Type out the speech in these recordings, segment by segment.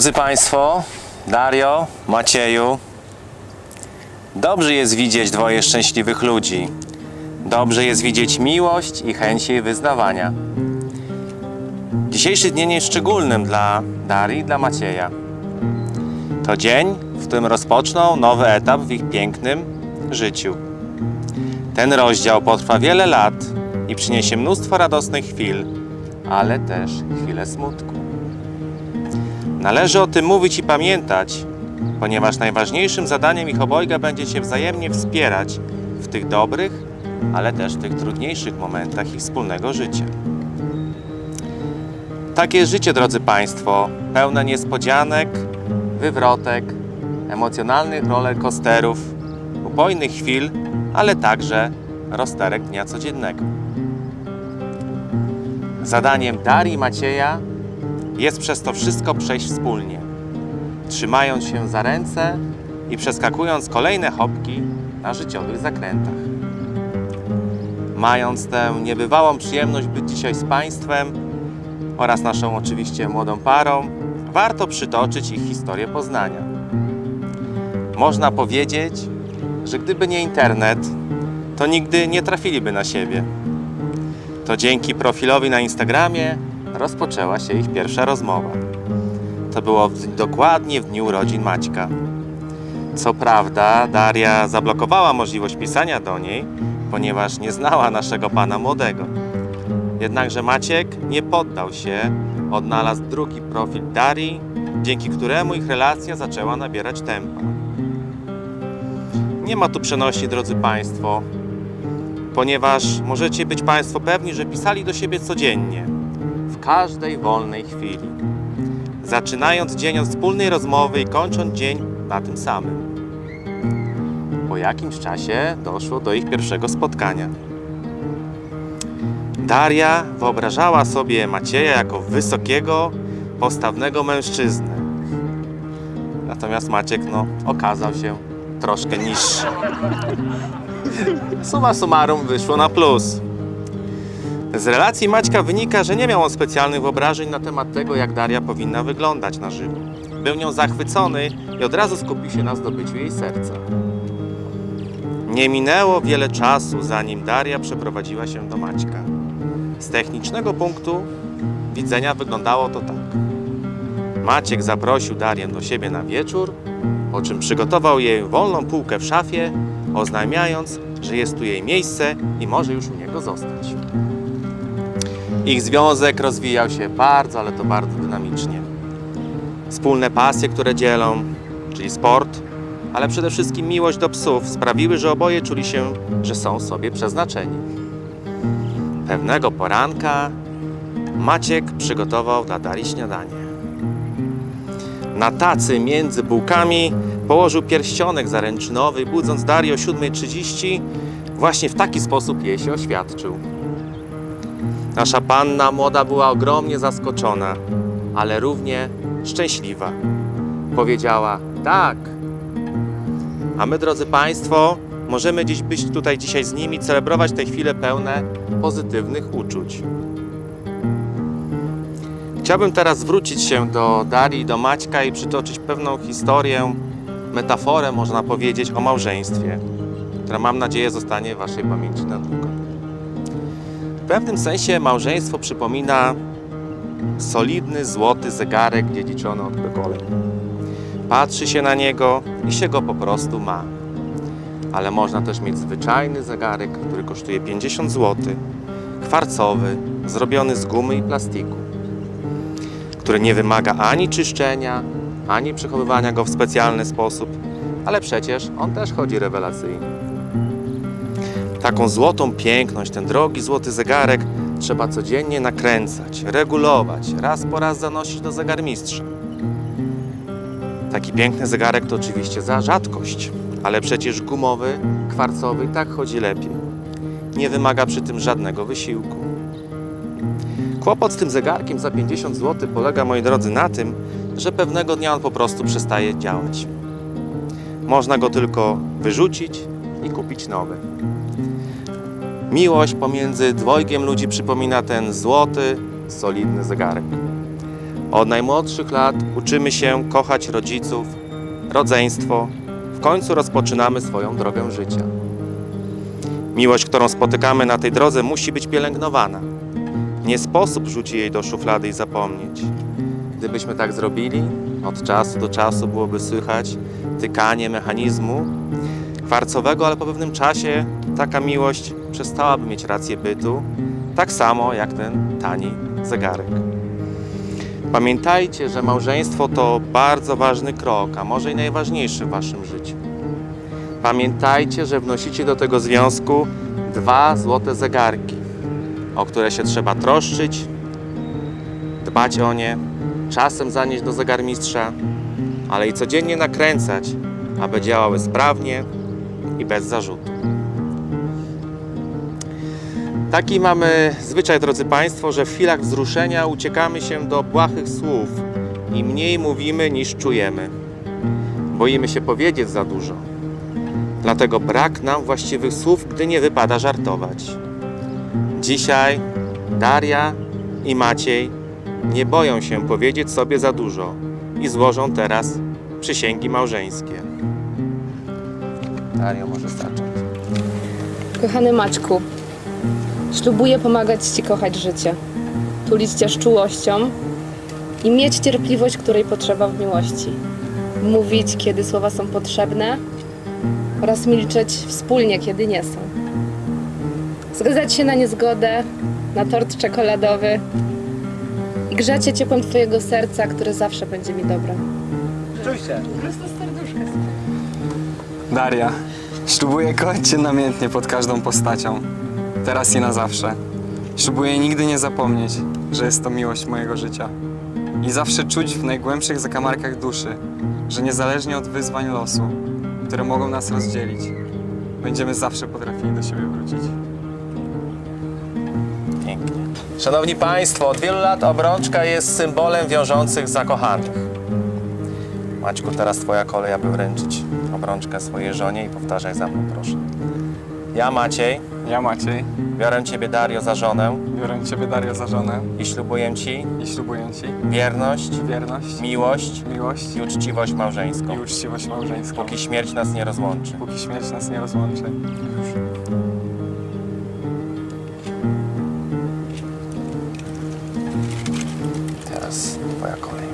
Drodzy Państwo, Dario, Macieju, dobrze jest widzieć dwoje szczęśliwych ludzi. Dobrze jest widzieć miłość i chęć jej wyznawania. Dzisiejszy dzień jest szczególnym dla Darii i dla Macieja. To dzień, w którym rozpoczną nowy etap w ich pięknym życiu. Ten rozdział potrwa wiele lat i przyniesie mnóstwo radosnych chwil, ale też chwile smutku. Należy o tym mówić i pamiętać, ponieważ najważniejszym zadaniem ich obojga będzie się wzajemnie wspierać w tych dobrych, ale też w tych trudniejszych momentach ich wspólnego życia. Takie życie, drodzy Państwo, pełne niespodzianek, wywrotek, emocjonalnych rollercoasterów, upojnych chwil, ale także rozterek dnia codziennego. Zadaniem Darii Macieja jest przez to wszystko przejść wspólnie, trzymając się za ręce i przeskakując kolejne hopki na życiowych zakrętach. Mając tę niebywałą przyjemność być dzisiaj z Państwem oraz naszą oczywiście młodą parą, warto przytoczyć ich historię poznania. Można powiedzieć, że gdyby nie internet, to nigdy nie trafiliby na siebie. To dzięki profilowi na Instagramie rozpoczęła się ich pierwsza rozmowa. To było w, dokładnie w dniu urodzin Maćka. Co prawda, Daria zablokowała możliwość pisania do niej, ponieważ nie znała naszego pana młodego. Jednakże Maciek nie poddał się, odnalazł drugi profil Darii, dzięki któremu ich relacja zaczęła nabierać tempa. Nie ma tu przenośni, drodzy Państwo, ponieważ możecie być Państwo pewni, że pisali do siebie codziennie, każdej wolnej chwili. Zaczynając dzień od wspólnej rozmowy i kończąc dzień na tym samym. Po jakimś czasie doszło do ich pierwszego spotkania. Daria wyobrażała sobie Macieja jako wysokiego, postawnego mężczyznę. Natomiast Maciek no, okazał się troszkę niższy. Suma summarum wyszło na plus. Z relacji Maćka wynika, że nie miał on specjalnych wyobrażeń na temat tego, jak Daria powinna wyglądać na żywo. Był nią zachwycony i od razu skupił się na zdobyciu jej serca. Nie minęło wiele czasu, zanim Daria przeprowadziła się do Maćka. Z technicznego punktu widzenia wyglądało to tak. Maciek zaprosił Darię do siebie na wieczór, po czym przygotował jej wolną półkę w szafie, oznajmiając, że jest tu jej miejsce i może już u niego zostać. Ich związek rozwijał się bardzo, ale to bardzo dynamicznie. Wspólne pasje, które dzielą, czyli sport, ale przede wszystkim miłość do psów sprawiły, że oboje czuli się, że są sobie przeznaczeni. Pewnego poranka Maciek przygotował dla Darii śniadanie. Na tacy między bułkami położył pierścionek zaręczynowy, budząc Darię o 7.30. Właśnie w taki sposób jej się oświadczył. Nasza panna młoda była ogromnie zaskoczona, ale równie szczęśliwa. Powiedziała tak. A my, drodzy Państwo, możemy dziś być tutaj dzisiaj z nimi, celebrować te chwile pełne pozytywnych uczuć. Chciałbym teraz zwrócić się do Darii, do Maćka i przytoczyć pewną historię, metaforę, można powiedzieć, o małżeństwie, która mam nadzieję zostanie w Waszej pamięci na długo. Pewnym sensie małżeństwo przypomina solidny, złoty zegarek dziedziczony od pokoleń. Patrzy się na niego i się go po prostu ma. Ale można też mieć zwyczajny zegarek, który kosztuje 50 zł, kwarcowy, zrobiony z gumy i plastiku który nie wymaga ani czyszczenia, ani przechowywania go w specjalny sposób, ale przecież on też chodzi rewelacyjnie. Taką złotą piękność, ten drogi złoty zegarek trzeba codziennie nakręcać, regulować, raz po raz zanosić do zegarmistrza. Taki piękny zegarek to oczywiście za rzadkość, ale przecież gumowy, kwarcowy tak chodzi lepiej. Nie wymaga przy tym żadnego wysiłku. Kłopot z tym zegarkiem za 50 zł polega, moi drodzy, na tym, że pewnego dnia on po prostu przestaje działać. Można go tylko wyrzucić i kupić nowy. Miłość pomiędzy dwojgiem ludzi przypomina ten złoty, solidny zegarek. Od najmłodszych lat uczymy się kochać rodziców, rodzeństwo, w końcu rozpoczynamy swoją drogę życia. Miłość, którą spotykamy na tej drodze, musi być pielęgnowana. Nie sposób rzucić jej do szuflady i zapomnieć. Gdybyśmy tak zrobili, od czasu do czasu byłoby słychać tykanie mechanizmu kwarcowego, ale po pewnym czasie taka miłość przestałaby mieć rację bytu, tak samo jak ten tani zegarek. Pamiętajcie, że małżeństwo to bardzo ważny krok, a może i najważniejszy w waszym życiu. Pamiętajcie, że wnosicie do tego związku dwa złote zegarki, o które się trzeba troszczyć, dbać o nie, czasem zanieść do zegarmistrza, ale i codziennie nakręcać, aby działały sprawnie i bez zarzutu. Taki mamy zwyczaj, drodzy Państwo, że w chwilach wzruszenia uciekamy się do błahych słów i mniej mówimy niż czujemy. Boimy się powiedzieć za dużo. Dlatego brak nam właściwych słów, gdy nie wypada żartować. Dzisiaj Daria i Maciej nie boją się powiedzieć sobie za dużo i złożą teraz przysięgi małżeńskie. Dario, może zacząć. Kochany Maćku, ślubuję pomagać Ci kochać życie, tulić Cię z czułością i mieć cierpliwość, której potrzeba w miłości. Mówić, kiedy słowa są potrzebne oraz milczeć wspólnie, kiedy nie są. Zgadzać się na niezgodę, na tort czekoladowy i grzać się ciepłem Twojego serca, które zawsze będzie mi dobre. Daria, ślubuję kochać Cię namiętnie pod każdą postacią, teraz i na zawsze. Ślubuję nigdy nie zapomnieć, że jest to miłość mojego życia. I zawsze czuć w najgłębszych zakamarkach duszy, że niezależnie od wyzwań losu, które mogą nas rozdzielić, będziemy zawsze potrafili do siebie wrócić. Pięknie. Szanowni Państwo, od wielu lat obrączka jest symbolem wiążących zakochanych. Maćku, teraz Twoja kolej, aby wręczyć obrączkę swojej żonie i powtarzaj za mną, proszę. Ja, Maciej, Ja Maciej, biorę Ciebie, Dario, za żonę biorę Ciebie Dario za żonę i ślubuję Ci i ślubuję Ci wierność, wierność, miłość miłość i uczciwość małżeńską, i uczciwość małżeńską, póki śmierć nas nie rozłączy. póki śmierć nas nie rozłączy. Teraz Twoja kolej.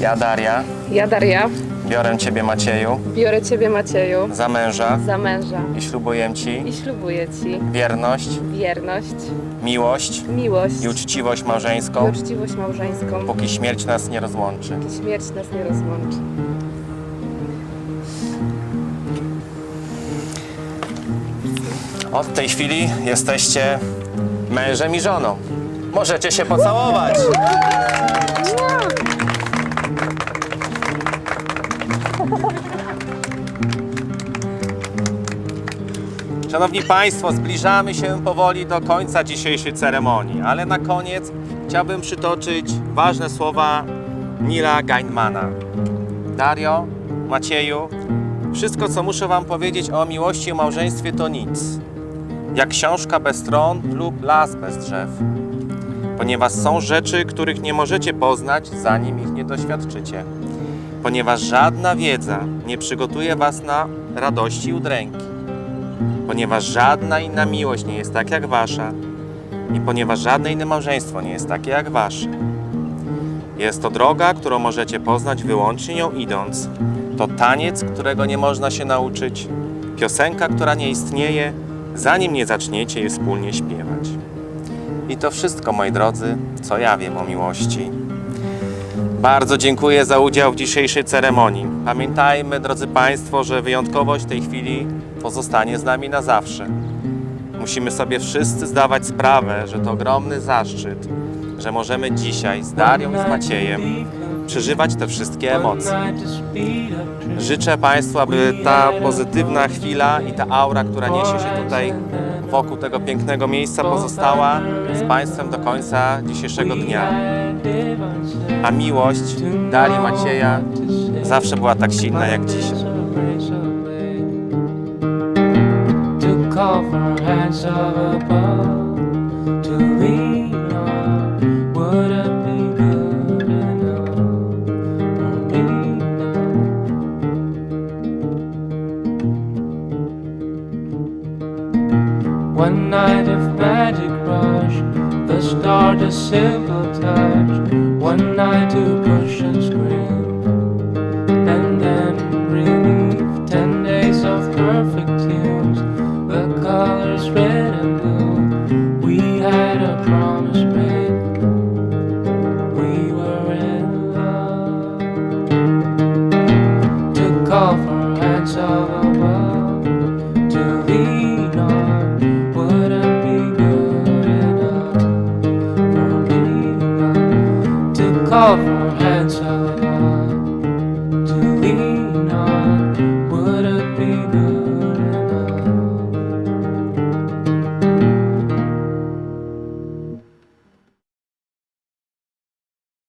Ja, Daria, Ja, Daria, biorę Ciebie, Macieju, biorę Ciebie, Macieju, za męża. Za męża. I ślubuję Ci. I ślubuję Ci. Wierność, wierność, miłość. Miłość. I uczciwość i małżeńską, uczciwość małżeńską, póki śmierć nas nie rozłączy. póki śmierć nas nie rozłączy. Od tej chwili jesteście mężem i żoną. Możecie się pocałować. Szanowni Państwo, zbliżamy się powoli do końca dzisiejszej ceremonii, ale na koniec chciałbym przytoczyć ważne słowa Nila Gainmana. Dario, Macieju, wszystko co muszę Wam powiedzieć o miłości i małżeństwie to nic jak książka bez stron lub las bez drzew. Ponieważ są rzeczy, których nie możecie poznać, zanim ich nie doświadczycie. Ponieważ żadna wiedza nie przygotuje was na radości i udręki. Ponieważ żadna inna miłość nie jest tak jak wasza. I ponieważ żadne inne małżeństwo nie jest takie jak wasze. Jest to droga, którą możecie poznać wyłącznie nią idąc. To taniec, którego nie można się nauczyć. Piosenka, która nie istnieje, zanim nie zaczniecie je wspólnie śpiewać. I to wszystko, moi drodzy, co ja wiem o miłości. Bardzo dziękuję za udział w dzisiejszej ceremonii. Pamiętajmy, drodzy Państwo, że wyjątkowość tej chwili pozostanie z nami na zawsze. Musimy sobie wszyscy zdawać sprawę, że to ogromny zaszczyt, że możemy dzisiaj z Darią i z Maciejem przeżywać te wszystkie emocje. Życzę Państwu, aby ta pozytywna chwila i ta aura, która niesie się tutaj wokół tego pięknego miejsca, pozostała z Państwem do końca dzisiejszego dnia a miłość dali Macieja zawsze była tak silna jak dzisiaj. One night of magic rush, the star. One night to